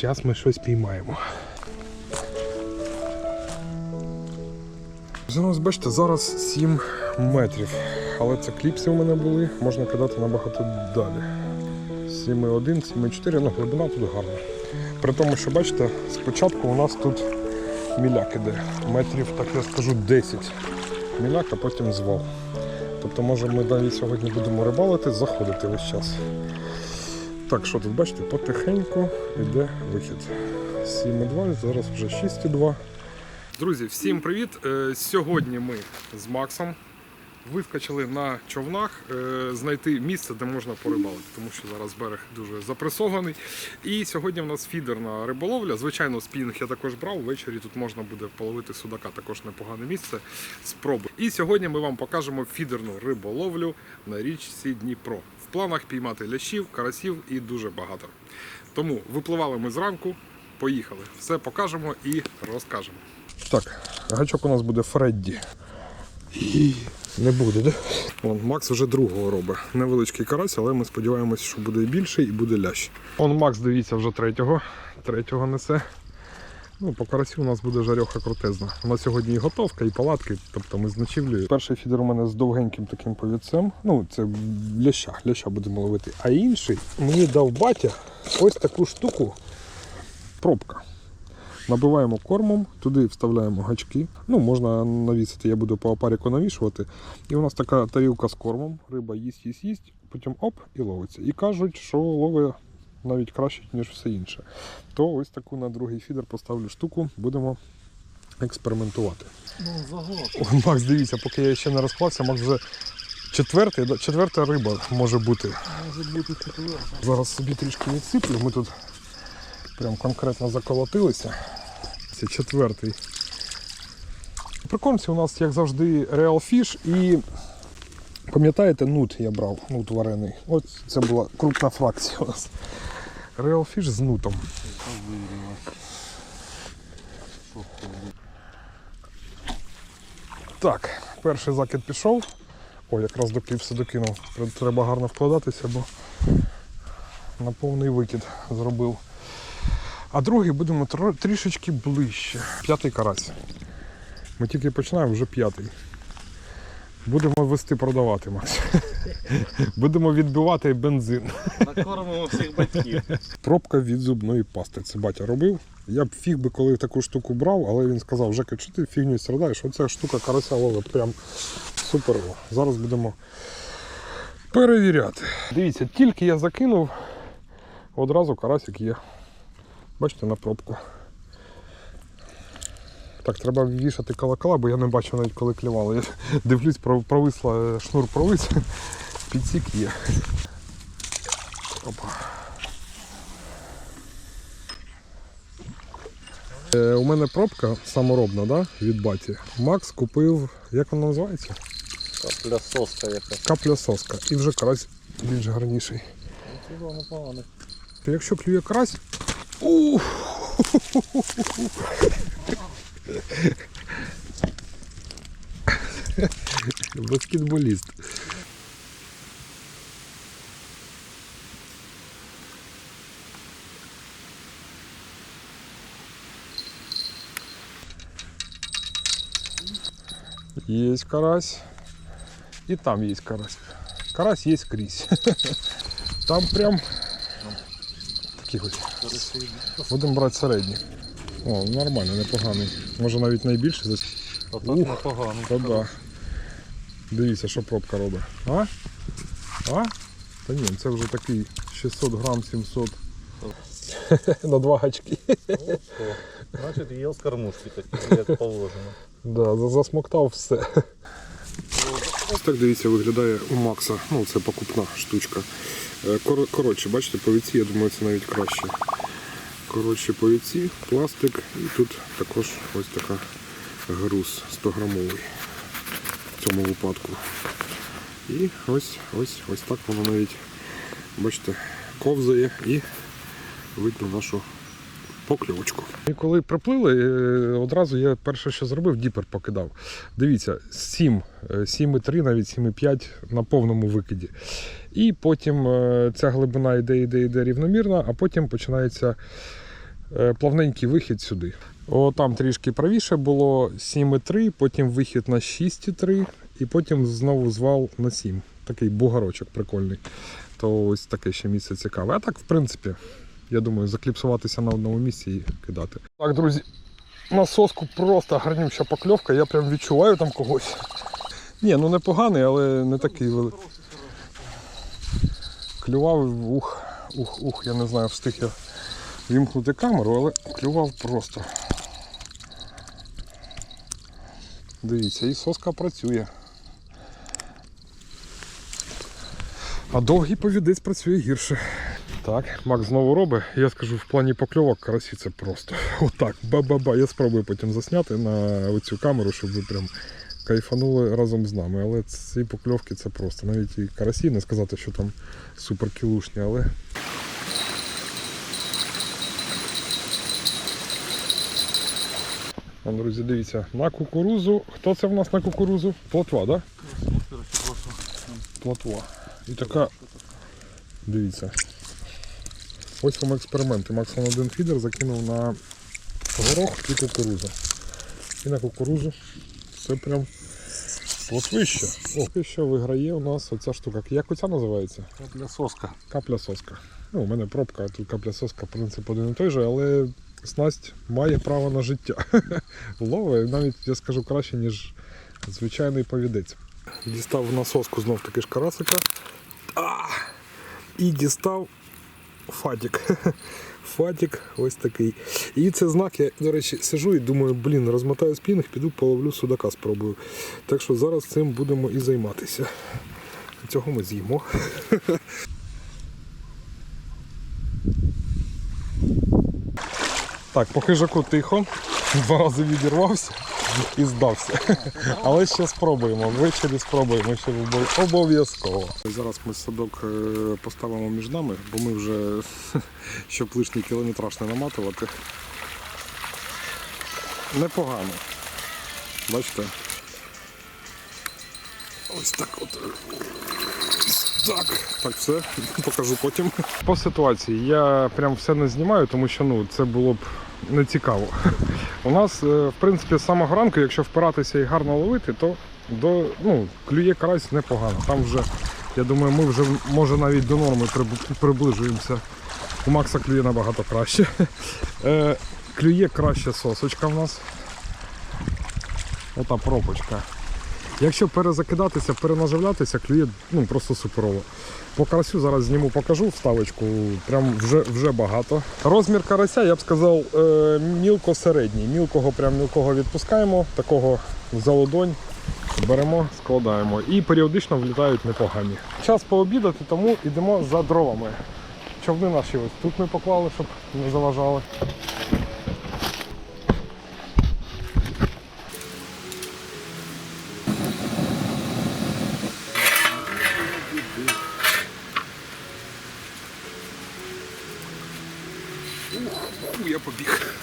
Зараз ми щось піймаємо. Зараз, бачите, зараз 7 метрів. Але це кліпси у мене були, можна кидати набагато далі. 7,1, 7,4, ну глибина тут гарна. При тому, що бачите, спочатку у нас тут міляк іде. Метрів, так я скажу, 10 міляк, а потім звал. Тобто, може, ми навіть сьогодні будемо рибалити, заходити весь час. Так, що тут бачите, потихеньку йде вихід. 7,2, зараз вже 6,2. Друзі, всім привіт! Е, Сьогодні ми з Максом вискочили на човнах е, знайти місце, де можна порибалити, тому що зараз берег дуже запресований. І сьогодні в нас фідерна риболовля. Звичайно, спінг я також брав. Ввечері тут можна буде половити судака, також непогане місце. Спробуй. І сьогодні ми вам покажемо фідерну риболовлю на річці Дніпро. В планах піймати лящів, карасів і дуже багато. Тому випливали ми зранку, поїхали. Все покажемо і розкажемо. Так, гачок у нас буде Фредді. І не буде, да? Вон, Макс вже другого робить. Невеличкий карась, але ми сподіваємося, що буде і більший, і буде лящ. Он Макс, дивіться, вже третього. Третього несе. Ну, по карасю у нас буде жарьоха крутезна. У нас сьогодні і готовка, і палатки, тобто ми з ночівлею. Перший фідер у мене з довгеньким таким повідцем. Ну, це ляща, ляща будемо ловити. А інший мені дав батя ось таку штуку. Пробка. Набиваємо кормом, туди вставляємо гачки. Ну, можна навісити, я буду по опаріку навішувати. І у нас така тарілка з кормом, риба їсть, їсть, їсть, потім оп і ловиться. І кажуть, що ловить навіть краще, ніж все інше. То ось таку на другий фідер поставлю штуку, будемо експериментувати. Ну. О, Макс, дивіться, поки я ще не розклався, Макс вже четвертий, четверта риба може бути. Може бути четверта. Зараз собі трішки відсиплю. Ми тут прям конкретно заколотилися. Це четвертий. Прикормці у нас, як завжди, Real Fish і пам'ятаєте, нут я брав, нут варений. От це була крупна фракція у нас. Fish з нутом. Так, перший закид пішов. О, якраз до кліпси докинув. Треба гарно вкладатися, бо на повний викид зробив. А другий будемо трішечки ближче. П'ятий карась. Ми тільки починаємо, вже п'ятий. Будемо вести продавати, Макс. Будемо відбивати бензин. Накормимо всіх батьків. Пробка від зубної пасти. Це батя робив. Я б фіг би коли таку штуку брав, але він сказав, Жека, що ти фігню страдаєш? Оця штука карася ловить прям супер. Зараз будемо перевіряти. Дивіться, тільки я закинув, одразу карасик є. Бачите, на пробку. Так, треба вішати колокола, бо я не бачу навіть коли клювало. Я дивлюсь, провисла, шнур провис, підсік є. Опа. Е, у мене пробка саморобна, да? від баті. Макс купив, як вона називається? Капля соска якась. Капля соска. І вже карась більш гарніший. Якщо клює карась. Ух! Баскетболіст. Есть карась. И там есть карась. Карась есть скрізь. Там прям таких ось. Будемо брати середні. О, нормально, непоганий. Може навіть найбільший десь. А так Ух, непогано. Та да. Дивіться, що пробка робить. А? А? Та ні, це вже такий 600 грам 700. На два гачки. Значить, є з кормушки такі, як положено. Да, засмоктав все. Ось так дивіться, виглядає у Макса. Ну, це покупна штучка. Е, Коротше, бачите, повіці, я думаю, це навіть краще. Коротше, повіці, пластик і тут також ось така груз 100 грамовий в цьому випадку. І ось ось ось так воно навіть, бачите, ковзає і видно нашу покльовочку. І коли приплили, е, одразу я перше, що зробив, діпер покидав. Дивіться, 7, е, 7,3, навіть 7,5 на повному викиді. І потім е, ця глибина йде, йде, йде рівномірно, а потім починається е, плавненький вихід сюди. О, там трішки правіше було 7,3, потім вихід на 6,3 і потім знову звал на 7. Такий бугарочок прикольний. То ось таке ще місце цікаве. А так, в принципі, я думаю, закліпсуватися на одному місці і кидати. Так, друзі, на соску просто гарнюща покльовка, я прям відчуваю там когось. Ні, ну непоганий, але не такий великий. Клював, ух, ух, ух, я не знаю, встиг я вімкнути камеру, але клював просто. Дивіться, і соска працює. А довгий повідець працює гірше. Так, Макс знову робить. Я скажу, в плані покльовок карасі це просто. Отак, ба-ба-ба. Я спробую потім засняти на оцю камеру, щоб ви прям кайфанули разом з нами. Але ці покльовки це просто. Навіть і карасі, не сказати, що там суперкілушні, але. Друзі, дивіться, на кукурузу. Хто це в нас на кукурузу? Плотва, так? Да? Плотва. І така. Дивіться. Ось вам експерименти. Макс вон один фідер закинув на горох і кукурузу. І на кукурузу це прям плотвище. О, і що виграє у нас оця штука. Як оця називається? Для соска. Капля соска. Ну, у мене пробка, а тут капля соска, принцип один і той же, але снасть має право на життя. Лове, навіть я скажу краще, ніж звичайний повідець. Дістав на соску знов таки ж карасика. А! І дістав фатік. Фатік ось такий. І це знак, я, до речі, сижу і думаю, блін, розмотаю спінг, піду половлю судака спробую. Так що зараз цим будемо і займатися. Цього ми з'їмо. Так, по хижаку тихо. Два рази відірвався і здався. Але ще спробуємо. Ввечері спробуємо ще обов'язково. Зараз ми садок е, поставимо між нами, бо ми вже щоб лишній кілометраж не наматувати. Непогано. Бачите? Ось так от. Так, так, все, покажу потім. По ситуації я прям все не знімаю, тому що ну, це було б не цікаво. У нас, е, в принципі, з самого ранку, якщо впиратися і гарно ловити, то до, ну, клює карась непогано. Там вже, я думаю, ми вже може навіть до норми приближуємося. У Макса клює набагато краще. Е, Клює краще сосочка в нас. Ота пропочка. Якщо перезакидатися, перенаживлятися, клює ну, просто суперово. По карасю зараз зніму, покажу вставочку, прям вже, вже багато. Розмір карася, я б сказав, е, мілко-середній. Мілкого прям мілкого відпускаємо, такого за ладонь беремо, складаємо. І періодично влітають непогані. Час пообідати, тому йдемо за дровами. Човни наші ось тут ми поклали, щоб не заважали. Я побіг.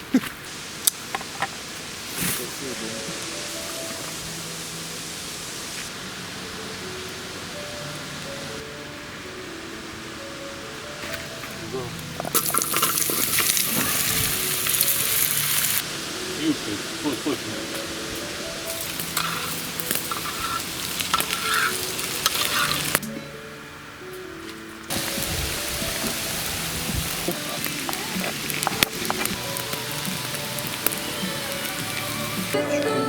Thank you.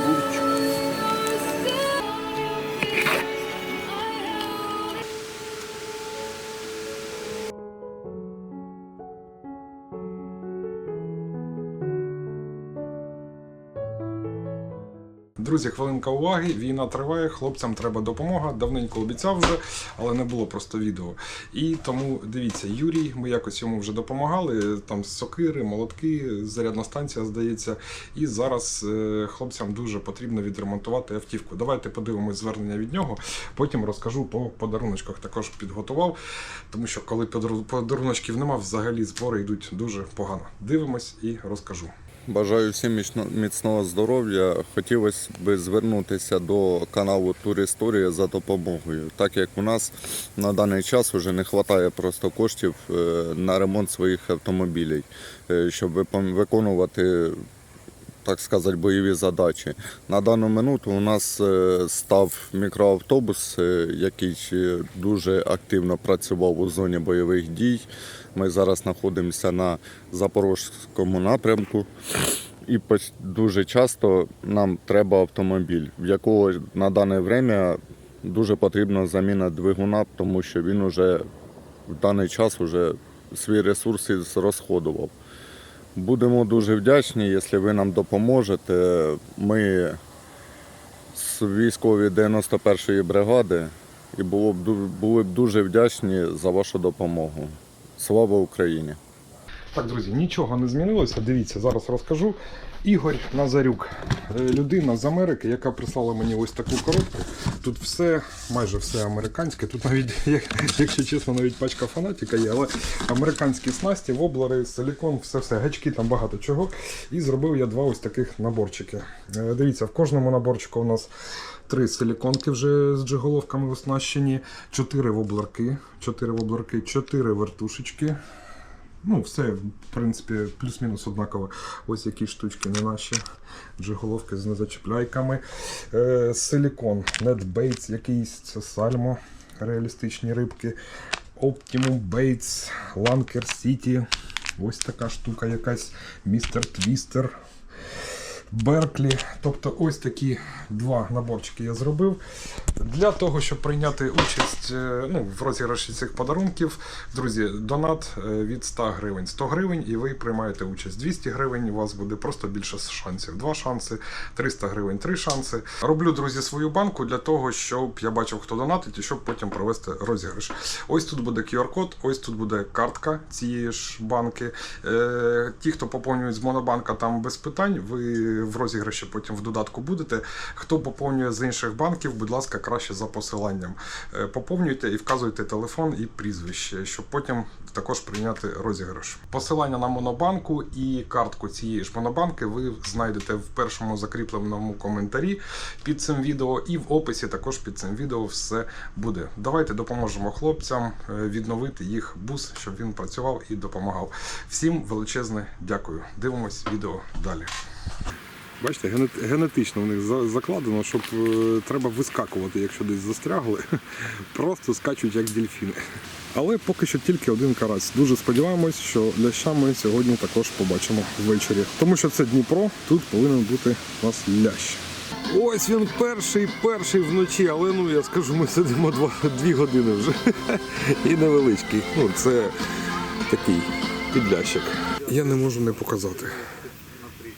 Друзі, хвилинка уваги. Війна триває, хлопцям треба допомога. Давненько обіцяв вже, але не було просто відео. І тому дивіться, Юрій, ми якось йому вже допомагали. Там сокири, молотки, зарядна станція, здається. І зараз е, хлопцям дуже потрібно відремонтувати автівку. Давайте подивимось звернення від нього. Потім розкажу по подаруночках. Також підготував, тому що коли подару- подаруночків нема, взагалі збори йдуть дуже погано. Дивимось і розкажу. Бажаю всім міцного здоров'я. Хотілося б звернутися до каналу Туристорія за допомогою, так як у нас на даний час вже не вистачає просто коштів е, на ремонт своїх автомобілів, е, щоб виконувати. Так сказати, бойові задачі. На дану минуту у нас е, став мікроавтобус, е, який е, дуже активно працював у зоні бойових дій. Ми зараз знаходимося на Запорозькому напрямку. І дуже часто нам треба автомобіль, в якого на дане время дуже потрібна заміна двигуна, тому що він уже в даний час уже свій ресурс розходував. Будемо дуже вдячні, якщо ви нам допоможете. Ми з військові 91-ї бригади і було б, були б дуже вдячні за вашу допомогу. Слава Україні! Так, друзі, нічого не змінилося. Дивіться, зараз розкажу. Ігор Назарюк, е, людина з Америки, яка прислала мені ось таку коробку. Тут все, майже все американське. Тут навіть, якщо чесно, навіть пачка фанатіка є, але американські снасті, воблери, силікон, все, все, гачки, там багато чого. І зробив я два ось таких наборчики. Е, Дивіться, в кожному наборчику у нас три силіконки вже з джиголовками оснащені, чотири воблерки, чотири воблерки, чотири вертушечки. Ну, все, в принципі, плюс-мінус однаково. Ось які штучки не наші. Джиголовки з незачіпляйками. Е, силікон, NetBaits якийсь, це сальмо, реалістичні рибки. Optimum Bates, Lanker City. Ось така штука якась. Містер Твістер. Берклі. Тобто ось такі два наборчики я зробив. Для того, щоб прийняти участь е, ну, в розіграші цих подарунків, друзі, донат е, від 100 гривень. 100 гривень і ви приймаєте участь. 200 гривень у вас буде просто більше шансів. Два шанси, 300 гривень, три шанси. Роблю, друзі, свою банку для того, щоб я бачив, хто донатить, і щоб потім провести розіграш. Ось тут буде QR-код, ось тут буде картка цієї ж банки. Е, ті, хто поповнюють з монобанка, там без питань. Ви в розіграші потім в додатку будете. Хто поповнює з інших банків, будь ласка, краще за посиланням. Е, Поповнюйте і вказуйте телефон і прізвище, щоб потім також прийняти розіграш. Посилання на монобанку і картку цієї ж монобанки ви знайдете в першому закріпленому коментарі під цим відео, і в описі також під цим відео все буде. Давайте допоможемо хлопцям е, відновити їх бус, щоб він працював і допомагав. Всім величезне дякую. Дивимось відео далі. Бачите, генетично в них закладено, щоб е, треба вискакувати, якщо десь застрягли. Просто скачуть як дельфіни. Але поки що тільки один карась. Дуже сподіваємось, що ляща ми сьогодні також побачимо ввечері. Тому що це Дніпро, тут повинен бути у нас лящ. Ось він перший, перший вночі, але ну я скажу, ми сидимо два, дві години вже. І невеличкий. Ну, це такий підлящик. Я не можу не показати.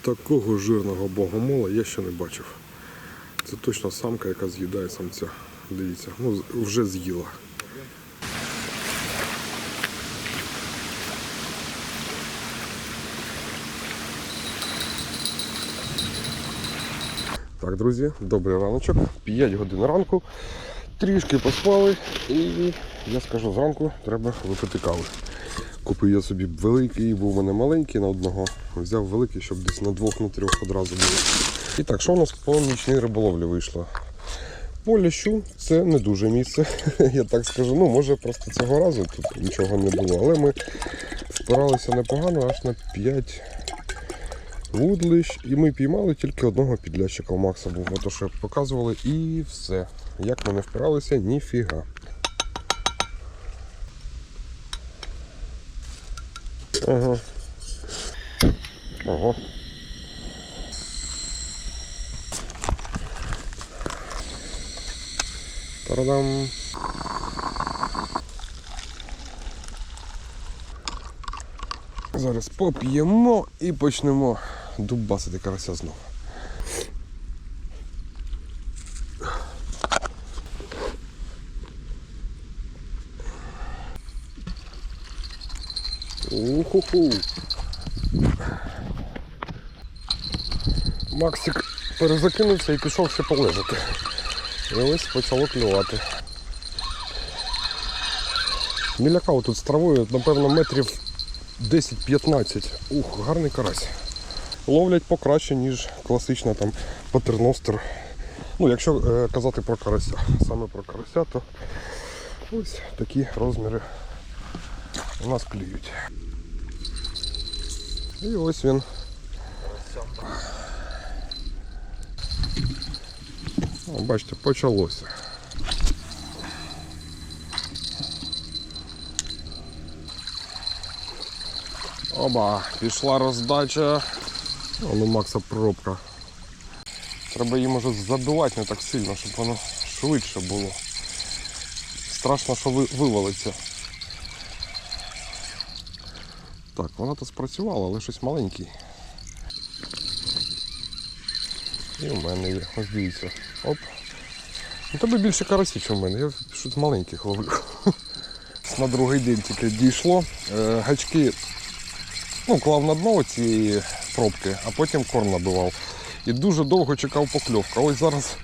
Такого жирного богомола я ще не бачив. Це точно самка, яка з'їдає самця. Дивіться, ну вже з'їла. Так, друзі, добрий раночок. 5 годин ранку. Трішки поспали і я скажу, зранку треба випити кави. Купив я собі великий, був у мене маленький на одного. Взяв великий, щоб десь на двох, на трьох одразу було. І так, що у нас по нічній риболовлі вийшло? По лящу це не дуже місце, я так скажу. Ну, може просто цього разу тут нічого не було, але ми впиралися непогано аж на 5 вудлищ. І ми піймали тільки одного підлящика. У Макса був ото, що показували, і все. Як ми не впиралися, ніфіга. Ага. Ого. Та-дам. Зараз поп'ємо і почнемо дубасити карася знову. Уху-ху. Максик перезакинувся і пішов ще полежати. І ось почало клювати. Міляка тут з травою, напевно, метрів 10-15. Ух, гарний карась. ловлять покраще, ніж класична там патерностер. Ну, якщо е, казати про карася, саме про карася, то ось такі розміри у нас клюють. І ось він. О, бачите, почалося. Оба, пішла роздача. О, ну Макса пробка. Треба її може забивати не так сильно, щоб воно швидше було. Страшно, що ви- вивалиться. Так, вона то спрацювала, але щось маленький. І в мене є. Ось дивіться. Оп. Ну тебе більше карасі, ніж в мене. Я щось маленьких ловлю. На другий день тільки дійшло. Е, Гачки ну, клав на дно цієї пробки, а потім корм набивав. І дуже довго чекав покльовка. Ось зараз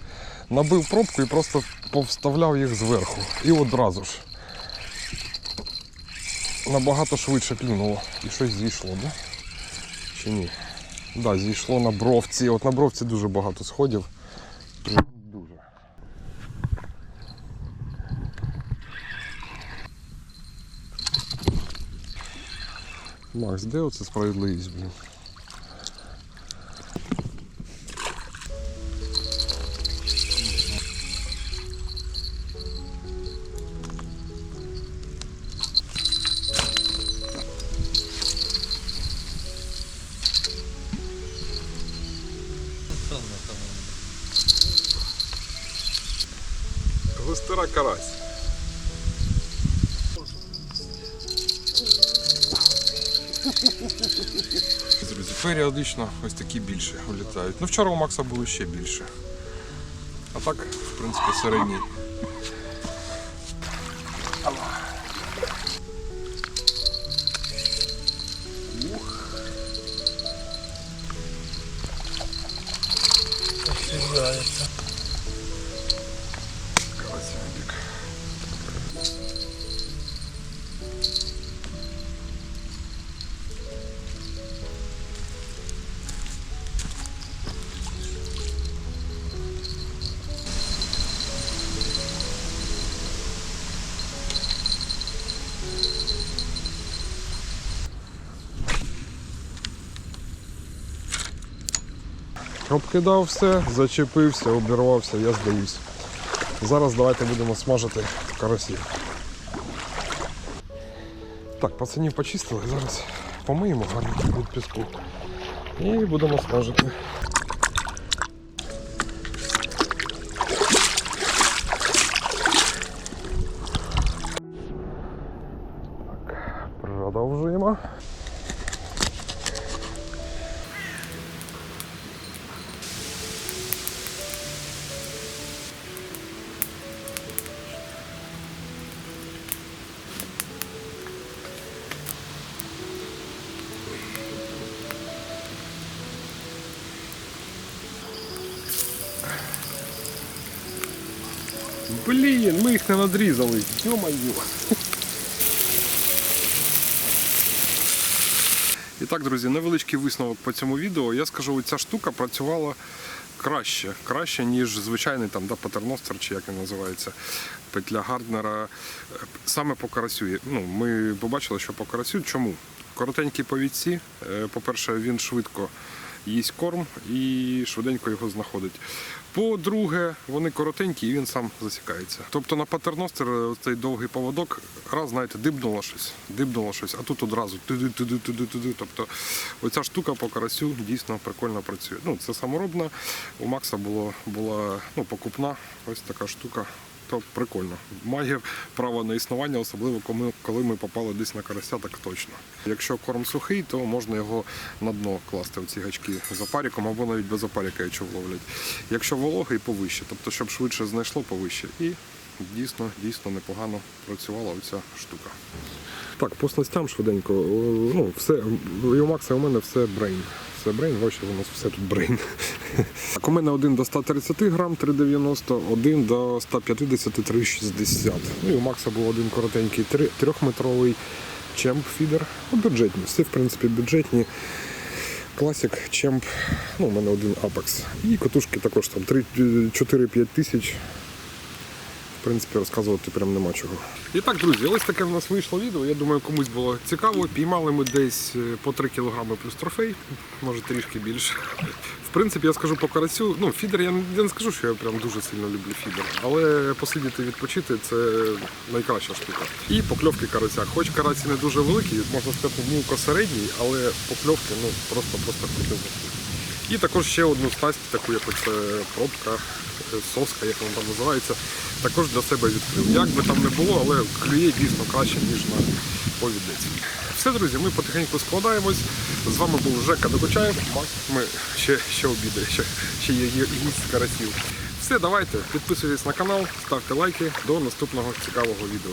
набив пробку і просто повставляв їх зверху. І одразу ж. Набагато швидше клюнуло. І щось зійшло, да? Чи ні? Так, да, зійшло на бровці. От на бровці дуже багато сходів. Дуже. Макс, де оце справедливість, блін? Карась. Друзі, періодично ось такі більше вилітають. Ну вчора у Макса було ще більше. А так, в принципі, середній. Карасик. Обкидав все, зачепився, обірвався, я здаюсь. Зараз давайте будемо смажити карасів. Так, пацанів почистили, зараз помиємо гарно від піску. І будемо смажити. Блін, ми їх не надрізали. Йо-моє. І так, друзі, невеличкий висновок по цьому відео. Я скажу, ця штука працювала краще, краще, ніж звичайний там, да, патерностер, чи як він називається, петля Гарднера. Саме по карасю. Ну, ми побачили, що по карасю. Чому? Коротенькі повідці. Е, По-перше, він швидко їсть корм і швиденько його знаходить. По-друге, вони коротенькі і він сам засікається. Тобто на патерностер е, цей довгий поводок, раз, знаєте, дибнуло щось, дибнуло щось, а тут одразу туди, туди, туди, туди. Тобто оця штука по карасю дійсно прикольно працює. Ну, це саморобна. У Макса було, була ну, покупна ось така штука. То прикольно. Має право на існування, особливо коли, ми попали десь на карася, так точно. Якщо корм сухий, то можна його на дно класти в ці гачки з опаріком або навіть без опаріка, якщо ловлять. Якщо вологий, повище, тобто щоб швидше знайшло повище. І дійсно, дійсно непогано працювала оця штука. Так, по снастям швиденько. Ну, все, і у Макса у мене все брейн. Все брейн, бачите, у нас все тут брейн. Так, у мене один до 130 грам 3,90, один до 150 3,60. Ну і у Макса був один коротенький трьохметровий чемп фідер. Ну, бюджетні. Всі, в принципі, бюджетні. Classic Champ, ну, у мене один Apex. І катушки також там 4-5 тисяч. Принципі, розказувати прям нема чого. І так, друзі, ось таке в нас вийшло відео. Я думаю, комусь було цікаво. Піймали ми десь е, по 3 кг плюс трофей, може трішки більше. В принципі, я скажу по карасю. Ну, фідер я не- скажу, що я прям дуже сильно люблю фідер, але посидіти відпочити це найкраща штука. І покльовки карася. Хоч карась і не дуже великий, можна сказати, мілко середній, але покльовки ну просто просто крутизна. І також ще одну стасть, таку як оце пробка, е, соска, як вона там називається, також для себе відкрив. Як би там не було, але клює дійсно краще, ніж на повідець. Все, друзі, ми потихеньку складаємось. З вами був Жека Докучаєв. Ми ще, ще обідаємо, ще, ще є гість карасів. Все, давайте, підписуйтесь на канал, ставте лайки. До наступного цікавого відео.